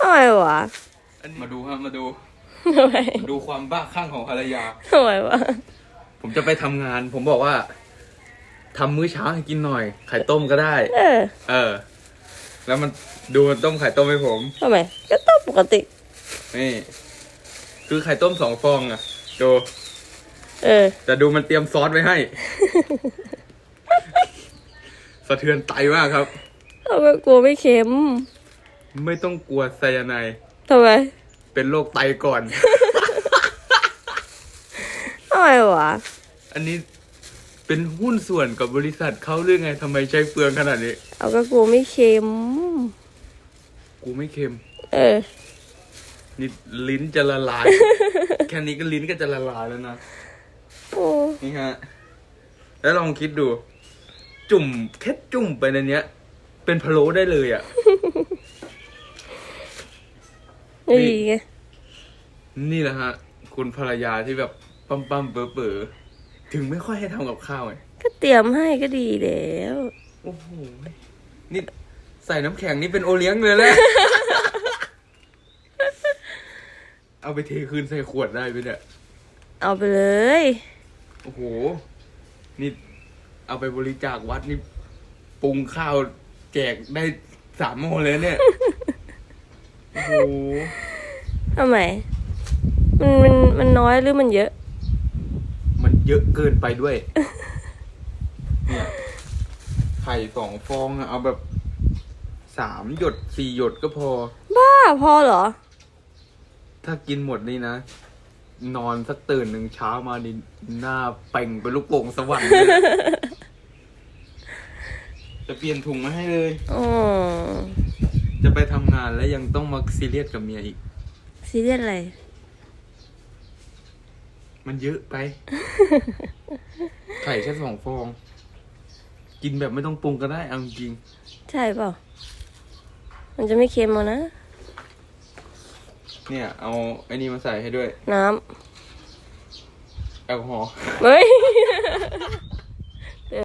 ทำไมวะมาดูครับมาดูทำไมมาดูความบ้าคลั่งของภรรยา ทำไมวะผมจะไปทำงาน ผมบอกว่าทำมื้อเช้าให้กินหน่อย ไข่ต้มก็ได้ เออเออ แล้วมันดูมันต้มไข่ต้มให้ผม ทำไม ก็ต้องปกติ นี่ คือไข่ต้มสองฟองอะดู เออ แต่ดูมันเตรียมซอสไว้ให้ สะเทือนไตมากครับ ทำไมกลัวไม่เค็ม ไม่ต้องกลัวไซยาไนด์ทำไมเป็นโรคไตก่อน ทำไมวะอันนี้เป็นหุ้นส่วนกับบริษัทเขาหรือไงทำไมใช้เปลืองขนาดนี้ เอาก็กลัวไม่เค็ม กูไม่เค็มเออ นี่ลิ้นจะละลาย แค่นี้ก็ลิ้นก็จะละลายแล้วนะ โอ้นี่ฮะ แล้วลองคิดดู จุ่มแค่จุ่มไปในเนี้ย เป็นพะโล้ได้เลยอะ่ะ ไม่ดีไงนี่แหละฮะ คุณภรรยาที่แบบปั๊มปั๊มๆเป๋อเป๋อๆถึงไม่ค่อยให้ทำกับข้าวไงก็เตรียมให้ก็ดีแล้วโอ้โหนี่ใส่น้ำแข็งนี่เป็นโอเลี้ยงเลยแหละเอาไปเทคืนใส่ขวดได้ไหมเนี่ยเอาไปเลย โอ้โห นี่เอาไปบริจาควัดนี่ปรุงข้าวแจกได้สามโมงเลยเนี่ยโอ้โห ทำไมมันมันมันน้อยหรือมันเยอะ มันเยอะเกินไปด้วย เนี่ย ไข่สองฟองอะเอาแบบสามหยดสี่หยดก็พอ บ้าพอเหรอ ถ้ากินหมดนี่นะ นอนสักตื่นหนึ่งเช้ามานี่หน้าเป่งเป็นลูกโป่งสวรรค์เลยจะเปลี่ยนถุงมาให้เลย อ๋อ จะไปทำงานแล้วยังต้องมาซีเรียสกับเมียอีก ซีเรียสอะไร มันเยอะไป ไข่แค่สองฟอง กินแบบไม่ต้องปรุงก็ได้เอาจริงใช่เปล่ามันจะไม่เค็มเอานะ เนี่ย เอาไอ้นี่มาใส่ให้ด้วย น้แอลกอฮอล์ำ เฮ้ย